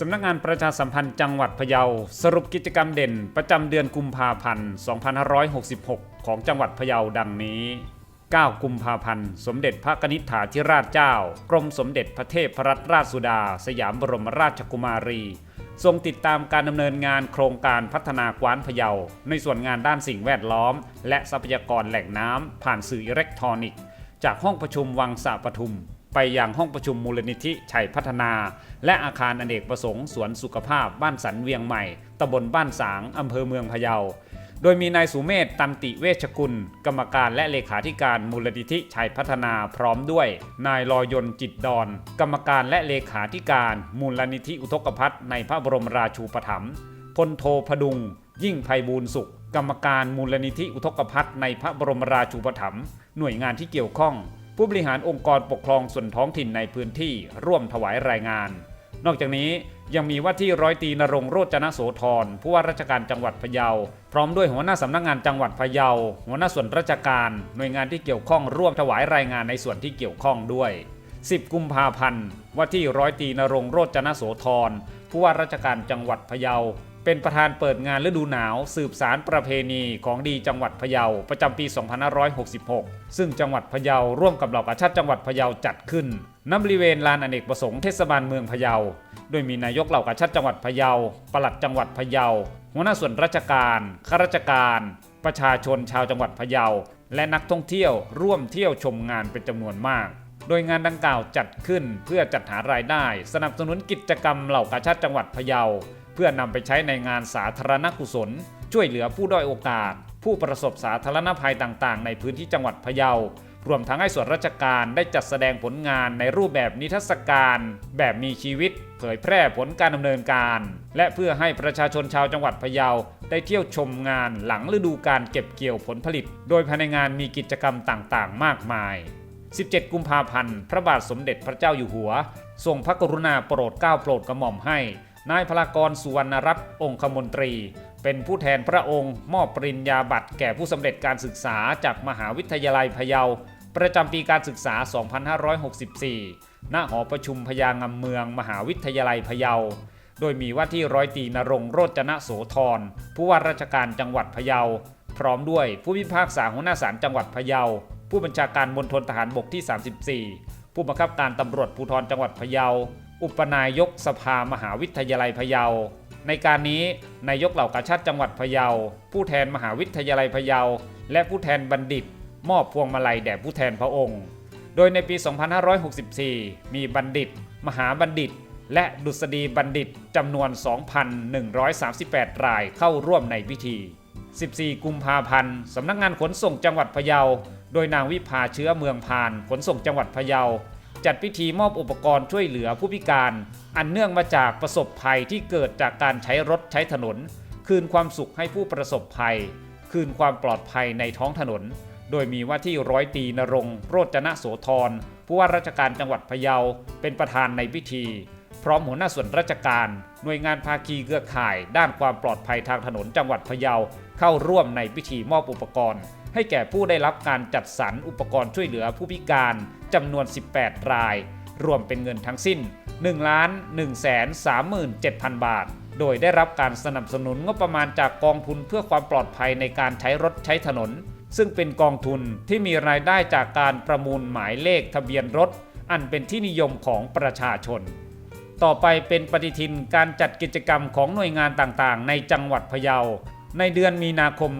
สำนักงานประชาสัมพันธ์จังหวัดพะเยา สรุปกิจกรรมเด่นประจำเดือนกุมภาพันธ์ 2566 ของจังหวัดพะเยาดังนี้ 9 กุมภาพันธ์ สมเด็จพระกนิษฐาธิราชเจ้า กรมสมเด็จพระเทพรัตนราชสุดา สยามบรมราชกุมารี ทรงติดตามการดำเนินงานโครงการพัฒนากว้านพะเยา ในส่วนงานด้านสิ่งแวดล้อม และทรัพยากรแหล่งน้ำผ่านสื่ออิเล็กทรอนิกส์ จากห้องประชุมวังสะปทุม ไปยังห้องประชุมมูลนิธิชัยพัฒนา และอาคารอเนกประสงค์สวนสุขภาพบ้านสันเวียงใหม่ตำบลบ้านสางอำเภอเมืองพะเยา โดยมีนายสุเมธตันติเวชกุล กรรมการและเลขาธิการมูลนิธิชัยพัฒนาพร้อมด้วย นายลอยนจิตดอน กรรมการและเลขาธิการมูลนิธิอุทกภัทในพระบรมราชูปถัมภ์พลโทพดุง ยิ่งไพบูลย์สุข กรรมการมูลนิธิอุทกภัทในพระบรมราชูปถัมภ์หน่วยงานที่เกี่ยวข้อง ผู้บริหารองค์กรปกครองส่วนท้องถิ่นในพื้นที่ร่วมถวายรายงาน นอกจากนี้ยังมีว่าที่ร้อยตรีนรงโรจนโสธรผู้ว่าราชการจังหวัดพะเยา พร้อมด้วยหัวหน้าสำนักงานจังหวัดพะเยา หัวหน้าส่วนราชการ หน่วยงานที่เกี่ยวข้องร่วมถวายรายงานในส่วนที่เกี่ยวข้องด้วย 10 กุมภาพันธ์ว่าที่ร้อยตรีนรงโรจนโสธรผู้ว่าราชการจังหวัดพะเยา เป็นประธานเปิดงานฤดูหนาว สืบสารประเพณีของดีจังหวัดพะเยาประจำปี 2566 ซึ่งจังหวัดพะเยาร่วมกับเหล่ากาชาติจังหวัดพะเยาจัดขึ้นณบริเวณลานอเนกประสงค์เทศบาลเมืองพะเยา โดยมีนายกเหล่ากาชาติจังหวัดพะเยาปลัดจังหวัดพะเยา หัวหน้าส่วนราชการข้าราชการ ประชาชนชาวจังหวัดพะเยา และนักท่องเที่ยวร่วมเที่ยวชมงานเป็นจำนวนมากโดยงานดังกล่าวจัดขึ้นเพื่อจัดหารายได้ สนับสนุนกิจกรรมเหล่ากาชาติจังหวัดพะเยา เพื่อนำไปใช้ในงานสาธารณกุศล ช่วยเหลือผู้ด้อยโอกาส ผู้ประสบสาธารณภัยต่างๆ ในพื้นที่จังหวัดพะเยารวมทั้งให้ส่วนราชการได้จัดแสดงผลงานในรูปแบบนิทรรศการ แบบมีชีวิต เผยแพร่ผลการดำเนินการ และเพื่อให้ประชาชนชาวจังหวัดพะเยาได้เที่ยวชมงานหลังฤดูการเก็บเกี่ยวผลผลิต โดยภายในงานมีกิจกรรมต่างๆ มากมาย 17 กุมภาพันธ์ พระบาทสมเด็จพระเจ้าอยู่หัว ทรงพระกรุณาโปรดเกล้าโปรดกระหม่อมให้ นายพลากรสุวรรณรัตน์องคมนตรี เป็นผู้แทนพระองค์ มอบปริญญาบัตรแก่ผู้สำเร็จการศึกษาจากมหาวิทยาลัยพะเยา ประจำปีการศึกษา 2564 ณ หอประชุมพญางำเมือง มหาวิทยาลัยพะเยา โดยมีว่าที่ร้อยตรีนรงโรจนโสธร ผู้ว่าราชการจังหวัดพะเยา พร้อมด้วยผู้พิพากษาหัวหน้าศาลจังหวัดพะเยา ผู้บัญชาการมณฑลทหารบกที่ 34 ผู้บังคับการตำรวจภูธรจังหวัดพะเยา อุปนายกสภามหาวิทยาลัยพะเยา ในการนี้นายกเหล่ากาชาติจังหวัดพะเยา ผู้แทนมหาวิทยาลัยพะเยา และผู้แทนบัณฑิต มอบพวงมาลัยแด่ผู้แทนพระองค์ โดยในปี 2564 มีบัณฑิต มหาบัณฑิต และดุษฎีบัณฑิตจำนวน 2,138 รายเข้าร่วมในพิธี 14 กุมภาพันธ์สำนักงานขนส่งจังหวัดพะเยา โดยนางวิภาเชื้อเมืองพาน ขนส่งจังหวัดพะเยา จัดพิธีมอบอุปกรณ์ช่วยเหลือผู้พิการ อันเนื่องมาจากประสบภัยที่เกิดจากการใช้รถใช้ถนน คืนความสุขให้ผู้ประสบภัย คืนความปลอดภัยในท้องถนน โดยมีว่าที่ร้อยตีนรงโรจนโสธรผู้ว่าราชการจังหวัดพะเยาเป็นประธานในพิธี พร้อมหัวหน้าส่วนราชการ หน่วยงานภาคีเครือข่าย ด้านความปลอดภัยทางถนนจังหวัดพะเยา เข้าร่วมในพิธีมอบอุปกรณ์ ให้แก่ผู้ได้รับการจัดสรรอุปกรณ์ช่วยเหลือผู้พิการจำนวน 18 ราย รวมเป็นเงินทั้งสิ้น 1,137,000 บาท โดยได้รับการสนับสนุนงบประมาณจากกองทุนเพื่อความปลอดภัยในการใช้รถใช้ถนน ซึ่งเป็นกองทุนที่มีรายได้จากการประมูลหมายเลขทะเบียนรถ อันเป็นที่นิยมของประชาชนต่อไปเป็นปฏิทินการจัดกิจกรรมของหน่วยงานต่างๆ ในจังหวัดพะเยา ในเดือนมีนาคม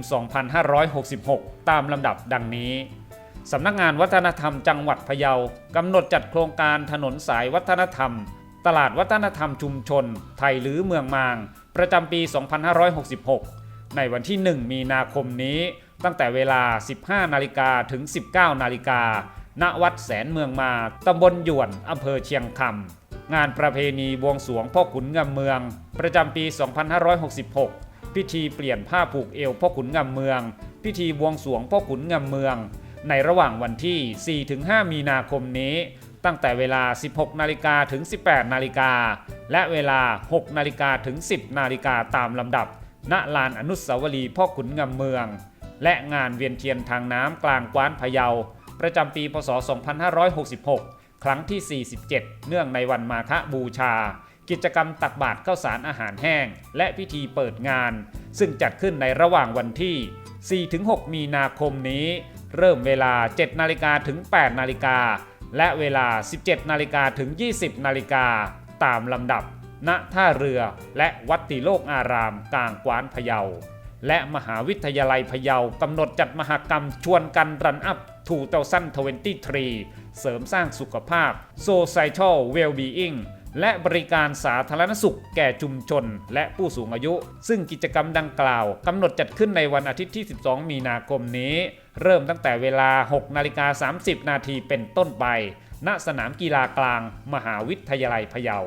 2566 ตามลำดับดังนี้ สำนักงานวัฒนธรรมจังหวัดพะเยากำหนดจัดโครงการถนนสายวัฒนธรรม ตลาดวัฒนธรรมชุมชน ไทยหรือเมืองมาง ประจำปี 2566 ในวันที่ 1 มีนาคมนี้ตั้งแต่เวลา 15 นาฬิกาถึง 19 นาฬิกา ณ วัดแสนเมืองมา ตำบลหยวน อำเภอเชียงคำงานประเพณีบวงสรวงพ่อขุนงำเมือง ประจำปี 2566 พิธีเปลี่ยนผ้าผูกเอวพ่อขุนงำเมือง พิธีบวงสรวงพ่อขุนงำเมือง ในระหว่างวันที่ 4-5 มีนาคมนี้ ตั้งแต่เวลา 16 นาฬิกาถึง 18 นาฬิกา และเวลา 6 นาฬิกาถึง 10 นาฬิกาตามลำดับ ณ ลานอนุสาวรีย์พ่อขุนงำเมือง และงานเวียนเทียนทางน้ำกลางกว้านพะเยา ประจำปี พศ 2566 ครั้งที่ 47 เนื่องในวันมาฆบูชา กิจกรรมตักบาตรข้าวสารอาหารแห้ง และพิธีเปิดงาน ซึ่งจัดขึ้นในระหว่างวันที่ 4-6 มีนาคมนี้ เริ่มเวลา 7 นาฬิกาถึง 8 นาฬิกา และเวลา 17 นาฬิกาถึง 20 นาฬิกา ตามลำดับ ณ ท่าเรือและวัดติโลกอารามกลางกวานพะเยา และมหาวิทยาลัยพะเยากำหนดจัดมหกรรมชวนกันรันอัพทูเตซัน23 เสริมสร้างสุขภาพ Social Wellbeing และบริการสาธารณสุขแก่ชุมชน และผู้สูงอายุ ซึ่งกิจกรรมดังกล่าวกำหนดจัดขึ้นในวันอาทิตย์ที่ 12 มีนาคมนี้ เริ่มตั้งแต่เวลา 6 นาฬิกา 30 นาทีเป็นต้นไป ณ สนามกีฬากลาง มหาวิทยาลัยพะเยา